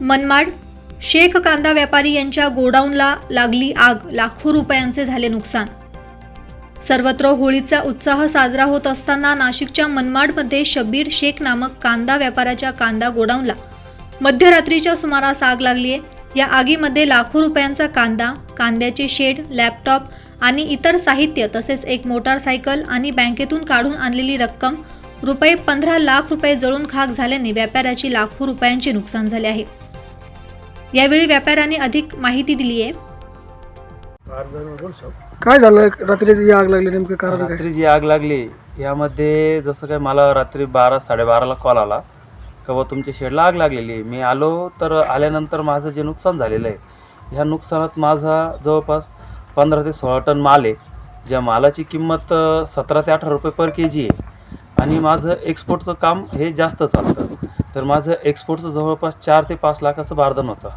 मनमाड शेख कांदा व्यापारी यांच्या गोडाऊनला लागली आग लाखो रुपयांचे झाले नुकसान. सर्वत्र होळीचा उत्साह साजरा होत असताना नाशिकच्या मनमाडमध्ये शब्बीर शेख नामक कांदा व्यापाऱ्याच्या कांदा गोडाऊनला मध्यरात्रीच्या सुमारास आग लागली आहे. या आगीमध्ये लाखो रुपयांचा कांदा कांद्याचे शेड लॅपटॉप आणि इतर साहित्य तसेच एक मोटारसायकल आणि बँकेतून काढून आणलेली रक्कम रुपये पंधरा लाख रुपये जळून खाक झाल्याने व्यापाऱ्याची लाखो रुपयांचे नुकसान झाले आहे. यावेळी व्यापाऱ्याने अधिक माहिती दिली आहे. काय झालं? रात्रीची आग लागली नेमकं कारण काय? रात्री जी आग लागली यामध्ये जसं काय मला रात्री बारा साडेबाराला कॉल आला का बा तुमच्या शेडला आग लागलेली. आहे मी आलो तर आल्यानंतर माझं जे नुकसान झालेलं आहे ह्या नुकसानात माझा जवळपास पंधरा ते सोळा टन माल आहे ज्या मालाची किंमत सतरा ते अठरा रुपये पर के जी आहे. आणि माझं एक्सपोर्टचं काम हे जास्त चालतं. तर माझं एक्सपोर्टचं जवळपास चार ते पाच लाखाचं बारदान होतं.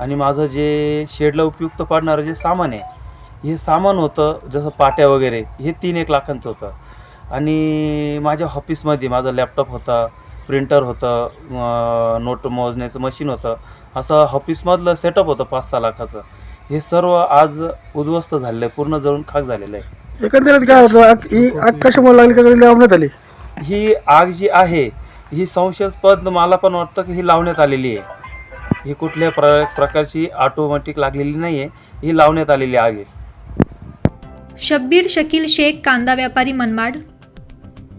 आणि माझं जे शेडला उपयुक्त पडणारं जे सामान आहे हे सामान होतं जसं पाट्या वगैरे हे तीन एक लाखांचं होतं. आणि माझ्या ऑफिसमध्ये माझं लॅपटॉप होता प्रिंटर होतं नोट मोजण्याचं मशीन होतं. असं ऑफिसमधलं सेटअप होतं पाच सहा लाखाचं. हे सर्व आज उद्ध्वस्त झालेलं आहे पूर्ण जळून खाक झालेलं आहे. एकंदरीत काय होतं? आग ही आग कशामुळे लागली? का आली. ही आग जी आहे ही संशयास्पद मला पण वाटतं की ही लावण्यात आलेली आहे. ही कुठल्या प्र प्रकारची ऑटोमॅटिक लागलेली नाही आहे ही लावण्यात आलेली आहे. शब्बीर शकील शेख कांदा व्यापारी मनमाड.